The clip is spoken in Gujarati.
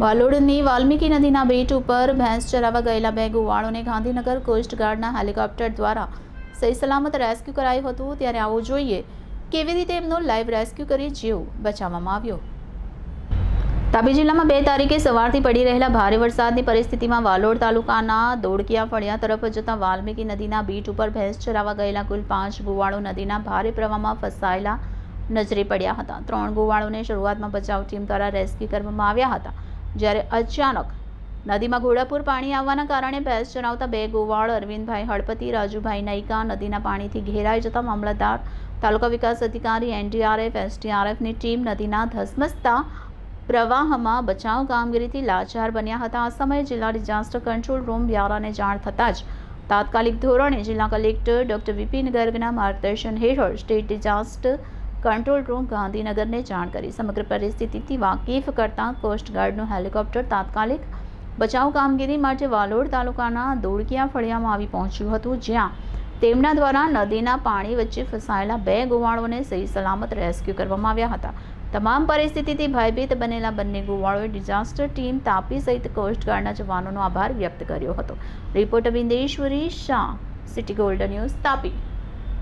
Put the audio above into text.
વાલોડની વાલ્મીકી નદીના બેટ ઉપર ભેંસ ચરાવવા ગયેલા બે ગુવાળોને ગાંધીનગર કોસ્ટગાર્ડના હેલિકોપ્ટર દ્વારા સહી સલામત રેસ્ક્યુ કરાયું હતું. ત્યારે આવું જોઈએ, કેવી રીતે એમનો લાઈવ રેસ્ક્યુ કરી જીવ બચાવવામાં આવ્યો? તાપી જિલ્લામાં બે તારીખે સવારથી પડી રહેલા ભારે વરસાદની પરિસ્થિતિમાં વાલોડ તાલુકાના દોડકિયા ફળિયા તરફ જતા વાલ્મીકી નદીના બીટ ઉપર ભેંસ ચરાવવા ગયેલા કુલ પાંચ ગુવાળો નદીના ભારે પ્રવાહમાં ફસાયેલા નજરે પડ્યા હતા. ત્રણ ગુવાળોને શરૂઆતમાં બચાવ ટીમ દ્વારા રેસ્ક્યુ કરવામાં આવ્યા હતા. જ્યારે અચાનક નદીમાં ઘોડાપુર પાણી આવવાના કારણે ભેંસ ચરાવતા બે ગોવાળ, અરવિંદભાઈ હળપતિ, રાજુભાઈ નૈકા નદીના પાણીથી ઘેરાઈ જતા મામલતદાર, તાલુકા વિકાસ અધિકારી, એનડીઆરએફ, એસડીઆરએફની ટીમ નદીના ધસમસતા પ્રવાહમાં બચાવ કામગીરીથી લાચાર બન્યા હતા. આ સમયે જિલ્લા ડિઝાસ્ટર કંટ્રોલ રૂમ વ્યારાને જાણ થતાં જ તાત્કાલિક ધોરણે જિલ્લા કલેક્ટર ડોક્ટર વિપિન ગર્ગના માર્ગદર્શન હેઠળ સ્ટેટ ડિઝાસ્ટર કંટ્રોલ રૂમ ગાંધીનગરને જાણ કરી સમગ્ર પરિસ્થિતિથી વાકેફ કરતા કોસ્ટગાર્ડનું હેલિકોપ્ટર તાત્કાલિક બચાવ કામગીરી માટે વાલોડ તાલુકાના દોડકિયા ફળિયામાં આવી પહોંચ્યું હતું, જ્યાં તેમના દ્વારા નદીના પાણી વચ્ચે ફસાયેલા બે ગોવાળોને સહી સલામત રેસ્ક્યુ કરવામાં આવ્યા હતા. તમામ પરિસ્થિતિથી ભયભીત બનેલા બંને ગોવાળોએ ડિઝાસ્ટર ટીમ તાપી સહિત કોસ્ટગાર્ડના જવાનોનો આભાર વ્યક્ત કર્યો હતો. Reporter Bindeshwari Shah, city golden news Tapi.